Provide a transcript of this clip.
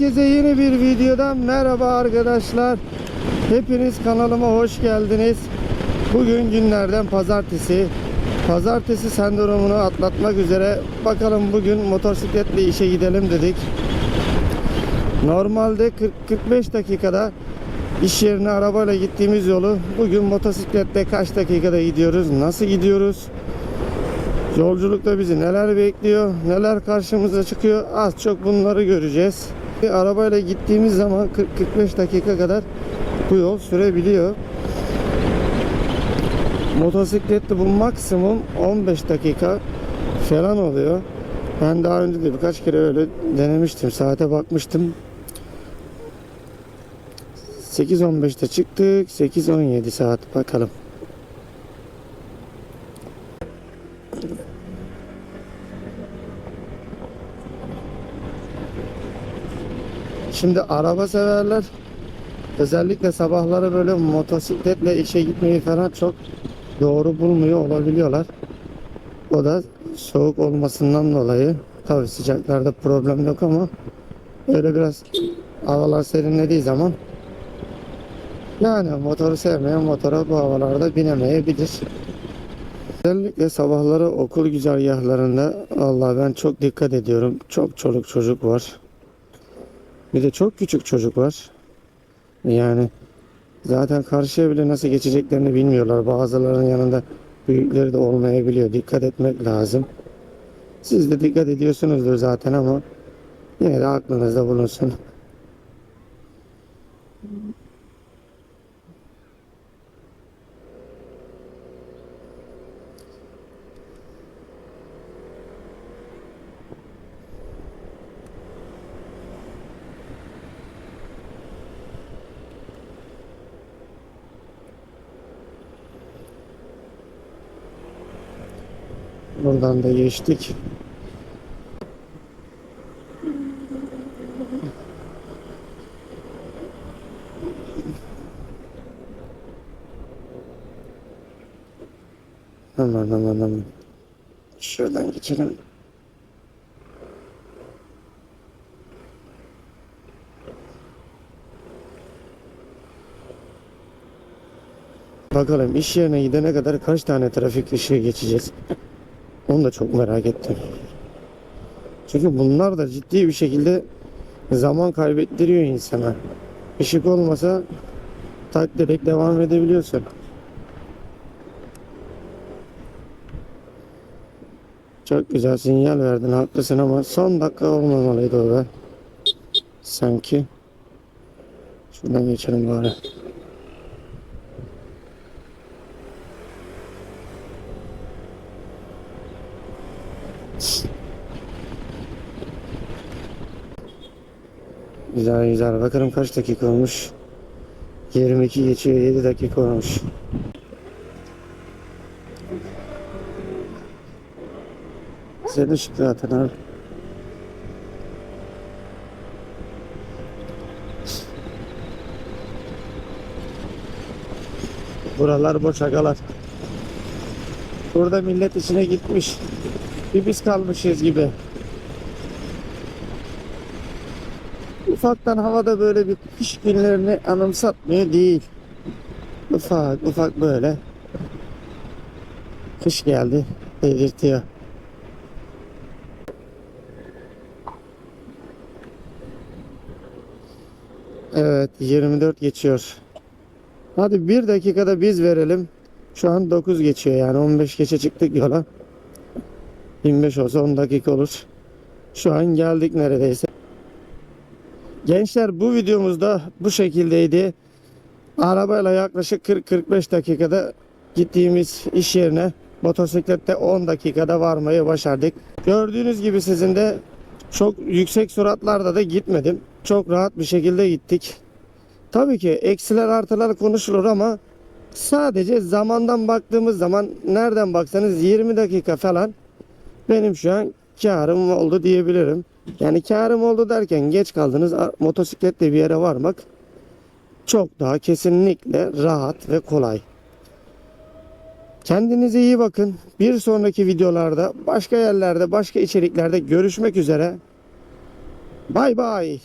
Herkese yeni bir videodan merhaba arkadaşlar. Hepiniz kanalıma hoş geldiniz. Bugün günlerden pazartesi. Pazartesi sendromunu atlatmak üzere bakalım bugün motosikletle işe gidelim dedik. Normalde 40-45 dakikada iş yerine arabayla gittiğimiz yolu bugün motosikletle kaç dakikada gidiyoruz? Nasıl gidiyoruz? Yolculukta bizi neler bekliyor, neler karşımıza çıkıyor az çok bunları göreceğiz. Bir Arabayla gittiğimiz zaman 40-45 dakika kadar bu yol sürebiliyor. Motosikletli bu maksimum 15 dakika falan oluyor. Ben daha önce de birkaç kere öyle denemiştim. Saate bakmıştım. 8.15'te çıktık. 8.17 saat bakalım. Şimdi araba severler özellikle sabahları böyle motosikletle işe gitmeyi falan çok doğru bulmuyor olabiliyorlar. O da soğuk olmasından dolayı tabi sıcaklarda problem yok ama öyle biraz havalar serinlediği zaman yani motoru sevmeyen motora bu havalarda binemeyebilir. Özellikle sabahları okul güzergahlarında Allah ben çok dikkat ediyorum. Çok çoluk çocuk var. Bir de çok küçük çocuk var. Yani zaten karşıya bile nasıl geçeceklerini bilmiyorlar. Bazılarının yanında büyükleri de olmayabiliyor. Dikkat etmek lazım. Siz de dikkat ediyorsunuzdur zaten ama yine de aklınızda bulunsun. Buradan da geçtik. Aman aman aman. Şuradan geçelim. Bakalım iş yerine gidene kadar kaç tane trafik ışığı geçeceğiz. Onu da çok merak ettim. Çünkü bunlar da ciddi bir şekilde zaman kaybettiriyor insana. Işık olmasa tak direkt devam edebiliyorsun. Çok güzel sinyal verdin haklısın ama son dakika olmamalıydı o be. Sanki. Şuradan geçelim bari. Güzel güzel. Bakalım kaç dakika olmuş. 22 geçiyor. 7 dakika olmuş. Güzel ışık zaten abi. Buralar boş agalar. Burada millet içine gitmiş. Bir biz kalmışız gibi. Ufaktan havada böyle bir kış günlerini anımsatmıyor değil. Ufak ufak böyle. Kış geldi belirtiyor. Evet 24 geçiyor. Hadi bir dakikada biz verelim. Şu an 9 geçiyor yani 15 geçe çıktık yola. 25 olsa 10 dakika olur. Şu an geldik neredeyse. Gençler bu videomuzda bu şekildeydi. Arabayla yaklaşık 40-45 dakikada gittiğimiz iş yerine motosiklette 10 dakikada varmayı başardık. Gördüğünüz gibi sizin de çok yüksek suratlarda da gitmedim. Çok rahat bir şekilde gittik. Tabii ki eksiler artılar konuşulur ama sadece zamandan baktığımız zaman nereden baksanız 20 dakika falan benim şu an karım oldu diyebilirim. Yani karım oldu derken geç kaldınız motosikletle bir yere varmak çok daha kesinlikle rahat ve kolay. Kendinize iyi bakın. Bir sonraki videolarda başka yerlerde başka içeriklerde görüşmek üzere. Bay bay.